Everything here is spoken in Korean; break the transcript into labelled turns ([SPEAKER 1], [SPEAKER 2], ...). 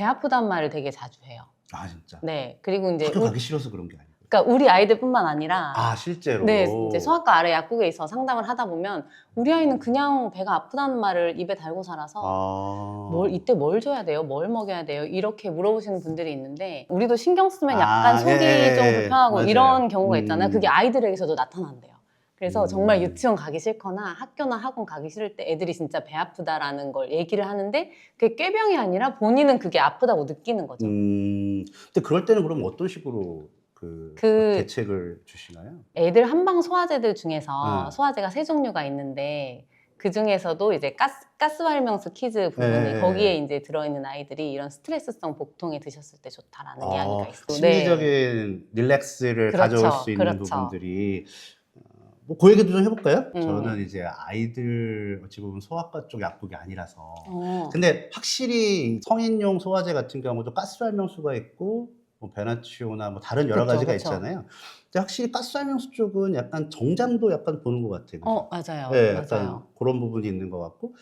[SPEAKER 1] 배 아프단 말을 되게 자주 해요.
[SPEAKER 2] 아 진짜.
[SPEAKER 1] 네. 그리고 이제
[SPEAKER 2] 학교
[SPEAKER 1] 우-
[SPEAKER 2] 가기 싫어서 그런 게 아니고.
[SPEAKER 1] 그러니까 우리 아이들뿐만 아니라
[SPEAKER 2] 아 실제로.
[SPEAKER 1] 네, 이제 소아과 아래 약국에 있어 상담을 하다 보면 우리 아이는 그냥 배가 아프다는 말을 입에 달고 살아서
[SPEAKER 2] 아.
[SPEAKER 1] 뭘 이때 뭘 줘야 돼요? 뭘 먹여야 돼요? 이렇게 물어보시는 분들이 있는데 우리도 신경 쓰면 약간
[SPEAKER 2] 아,
[SPEAKER 1] 속이
[SPEAKER 2] 예,
[SPEAKER 1] 좀
[SPEAKER 2] 예,
[SPEAKER 1] 불편하고
[SPEAKER 2] 맞아요.
[SPEAKER 1] 이런 경우가 있잖아요.
[SPEAKER 2] 음.
[SPEAKER 1] 그게 아이들에게서도 나타난대요. 그래서
[SPEAKER 2] 음.
[SPEAKER 1] 정말 유치원 가기 싫거나 학교나 학원 가기 싫을 때 애들이 진짜 배 아프다라는 걸 얘기를 하는데 그게 꾀병이 아니라 본인은 그게 아프다고 느끼는 거죠.
[SPEAKER 2] 음. 근데 그럴 때는 그럼 어떤 식으로 그,
[SPEAKER 1] 그-
[SPEAKER 2] 대책을 주시나요?
[SPEAKER 1] 애들 한방 소화제들 중에서
[SPEAKER 2] 네.
[SPEAKER 1] 소화제가 세 종류가 있는데 그 중에서도 이제 가스 가스 활명수 키즈 부분이
[SPEAKER 2] 네.
[SPEAKER 1] 거기에 이제 들어있는 아이들이 이런 스트레스성 복통에 드셨을 때 좋다라는
[SPEAKER 2] 아,
[SPEAKER 1] 이야기가 있어. 네.
[SPEAKER 2] 심리적인 릴렉스를
[SPEAKER 1] 그렇죠,
[SPEAKER 2] 가져올 수 있는
[SPEAKER 1] 그렇죠.
[SPEAKER 2] 부분들이 어, 뭐그 얘기도 좀 해볼까요?
[SPEAKER 1] 음.
[SPEAKER 2] 저는 이제 아이들 어찌 보면 소아과 쪽 약국이 아니라서
[SPEAKER 1] 어.
[SPEAKER 2] 근데 확실히 성인용 소화제 같은 경우도 가스활명수가 있고 뭐 베나치오나 뭐 다른 여러
[SPEAKER 1] 그쵸,
[SPEAKER 2] 가지가
[SPEAKER 1] 그쵸.
[SPEAKER 2] 있잖아요. 근데 확실히 가스활명수 쪽은 약간 정장도 약간 보는 것 같아요.
[SPEAKER 1] 어, 맞아요.
[SPEAKER 2] 네,
[SPEAKER 1] 맞아요.
[SPEAKER 2] 약간 그런 부분이 있는 것 같고